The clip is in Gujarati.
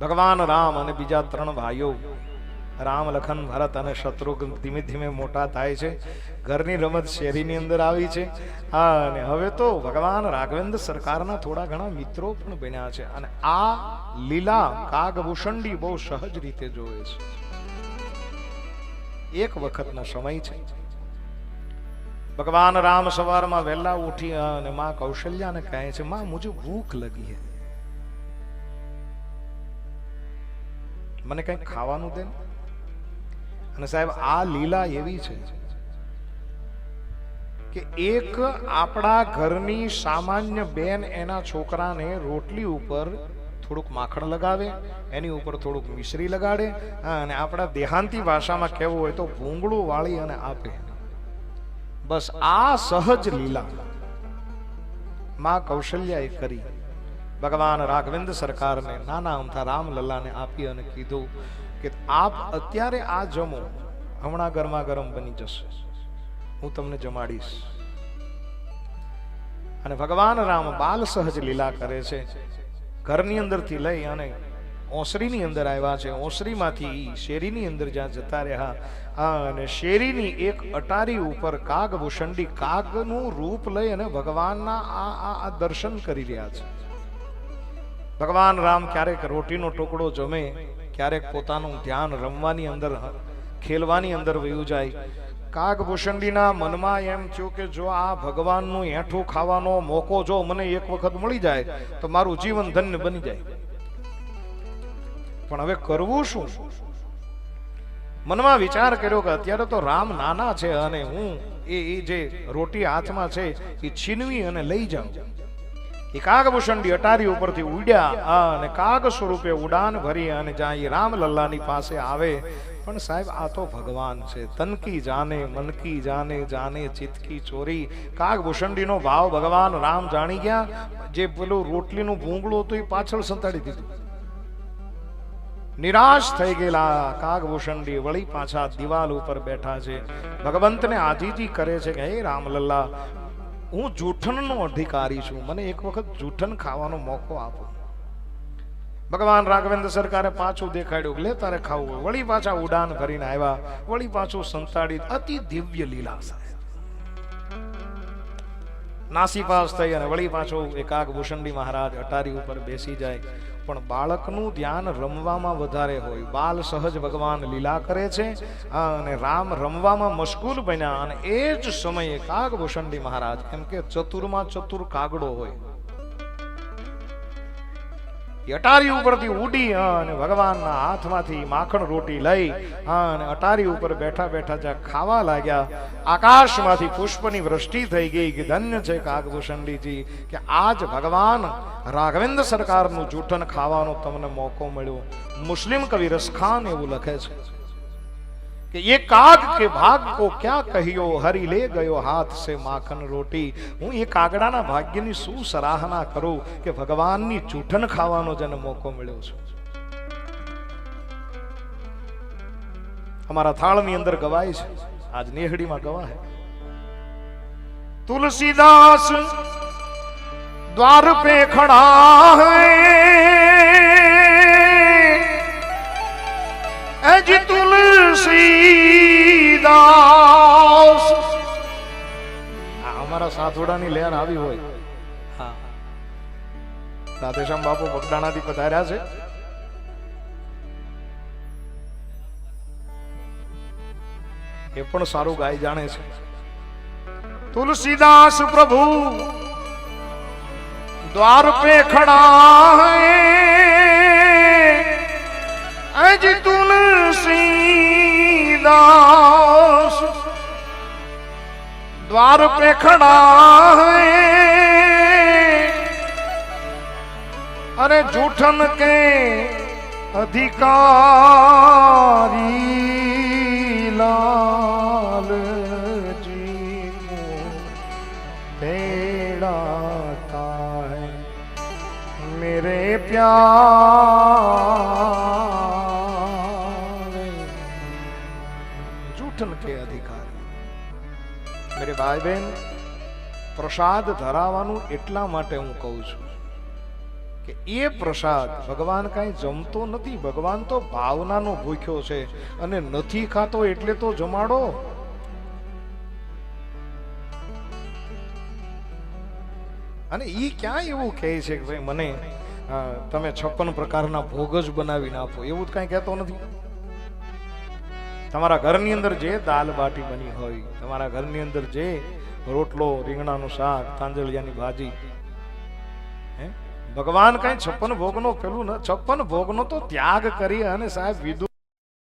ભગવાન રામ અને બીજા ત્રણ ભાઈઓ, રામ, લખન, ભરત અને શત્રુઘ્ન ધીમે ધીમે મોટા થાય છે. ઘરની રમત શેરીની અંદર આવી છે. અને હવે તો ભગવાન રાઘવેન્દ્ર સરકારના થોડા ઘણા મિત્રો પણ બન્યા છે. અને આ લીલા કાગભૂષણડી બહુ સહજ રીતે જોવે છે. એક વખતનો સમય છે. ભગવાન રામ સવારમાં વહેલા ઉઠી અને માં કૌશલ્યાને કહે છે, માં, મુજબ ભૂખ લગી હે. મને કંઈક ખાવાનું દે અને સાહેબ, આ લીલા એવી છે કે એક આપણા ઘરની સામાન્ય બેન એના છોકરાને રોટલી ઉપર થોડુંક માખણ લગાવે, એની ઉપર થોડુંક મિશ્રી લગાડે અને આપણા દેહાંતી ભાષામાં કહેવું હોય તો ભૂંગળું વાળી અને આપે. બસ આ સહજ લીલા. માં કૌશલ્યાએ કરી. ભગવાન રાઘવેન્દ્ર સરકારને, નાના અમથા રામલલ્લાને આપી અને કીધું કે આપ અત્યારે આ જમો, હમણાં ગરમા ગરમ બની જશે. હું તમને જમાડીશ. અને ભગવાન રામ બાલ સહજ લીલા કરે છે. ઘરની અંદરથી લઈ અને ઓસરીની અંદર આવ્યા છે. ઓસરીમાંથી શેરીની અંદર જ્યાં જતા રહ્યા. અને શેરીની એક અટારી ઉપર કાગ ભૂષંડી કાગનું રૂપ લઈ અને ભગવાનના આ આ દર્શન કરી રહ્યા છે. ભગવાન રામ ક્યારેક રોટીનો ટુકડો જમે, ક્યારેક પોતાનું ધ્યાન રમવાની અંદર, ખેલવાની અંદર વયું જાય. કાગભૂષણડીના મનમાં એમ થયું કે જો આ ભગવાનનું એઠું ખાવાનો મોકો જો મને એક વખત મળી જાય, તો મારું જીવન ધન્ય બની જાય. પણ હવે કરવું શું? મનમાં વિચાર કર્યો કે અત્યારે તો રામ નાના છે અને હું એ જે રોટી હાથમાં છે, એ છીનવી અને લઈ જાઉં. એ કાગભૂષણડી અટારી ઉપરથી ઉડ્યા અને કાગ સ્વરૂપે ઉડાન ભરી અને જ્યાં એ રામલલ્લાની પાસે આવે, પણ સાહેબ આ તો ભગવાન છે. તનકી જાને મનકી જાને જાને ચિતકી ચોરી. કાગભૂષણડીનો ભાવ ભગવાન રામ જાણી ગયા. જે પેલું રોટલીનું ભૂંગળું હતું એ પાછળ સંતાડી દીધું. નિરાશ થઈ ગયેલા કાગભૂષણડી વળી પાછા દિવાલ ઉપર બેઠા છે. ભગવંતને આજીજી કરે છે કે, હે રામલલ્લા હું જૂઠણનો અધિકારી છું. મને એક વખત જૂઠણ ખાવાનો મોકો આપો. ભગવાન રાઘવેન્દ્ર સરકારે પાછું દેખાડ્યું લે તારે ખાવું વળી પાછા ઉડાન ભરીને આવ્યા. વળી પાછું સંતાડી અતિ દિવ્ય લીલા સાહેબ. નાસીપાસ થઈ અને વળી પાછો એકાગ ભૂષણડી મહારાજ અટારી ઉપર બેસી જાય. પણ બાળકનું ધ્યાન રમવામાં વધારે હોય. બાલ સહજ ભગવાન લીલા કરે છે. અને રામ રમવામાં મશગુલ બન્યા. અને એ જ સમયે કાગભૂષણજી મહારાજ કેમ કે ચતુરમાં ચતુર કાગડો હોય. અટારી ઉપરથી ઉડી અને ભગવાનના હાથમાંથી માખણ રોટી લઈ અને અટારી ઉપર બેઠા બેઠા જ્યાં ખાવા લાગ્યા, આકાશમાંથી પુષ્પની વૃષ્ટિ થઈ ગઈ કે ધન્ય છે કાગભૂષણડીજી કે આજ ભગવાન રાઘવેન્દ્ર સરકારનું જૂઠન ખાવાનો તમને મોકો મળ્યો. મુસ્લિમ કવિ રસખાન એવું લખે છે. કે ये काग के भाग को क्या कहियो हरि ले गयो हाथ से माखन રોટી હું એ કાગડાના ભાગ્યની શું સરાહના કરું કે ભગવાનની ચૂંટણ ખાવાનો જેને મોકો મળ્યો છે અમારા થાળની અંદર ગવાય છે આજ નેહડીમાં ગવાય તુલસીદાસ દ્વાર पे खड़ा है ਅਜ તુલસીદાસ આ અમારા સાથોડાની લહેર આવી હોય. રાધેશ્યામ બાપુ બગડાણાથી પધાર્યા છે. એ પણ સારું ગાય જાણે છે. તુલસીદાસ પ્રભુ દ્વાર પે ખડા હૈ. રજ તુલસીદાસ. દ્વાર પે ખડા હૈ. અરે જૂઠન કે અધિકારી લાલ જી બેડાતા હૈ મેરે પ્યાર मेरे ભાઈ બહેન, પ્રસાદ ધરાવાનું એટલા માટે હું કહું છું કે એ પ્રસાદ ભગવાન કાંઈ જમતો નથી. ભગવાન તો ભાવનાનો ભૂખ્યો છે અને નથી ખાતો એટલે તો જમાડો. અને એ ક્યાં એવું કહે છે કે ભાઈ, મને તમે છપ્પન પ્રકારના ભોગ જ બનાવીને આપો એવું જ કાંઈ કહેતો નથી. તમારા ઘરની અંદર જે દાલ બાટી બની હોય, તમારા ઘરની અંદર જે રોટલો, રીંગણાનું શાક તાંજળિયાની ભાજી, હે? ભગવાન કઈ છપ્પન ભોગનો પેલું છપ્પન ભોગનો તો ત્યાગ કરી અને સાહેબ વિદુ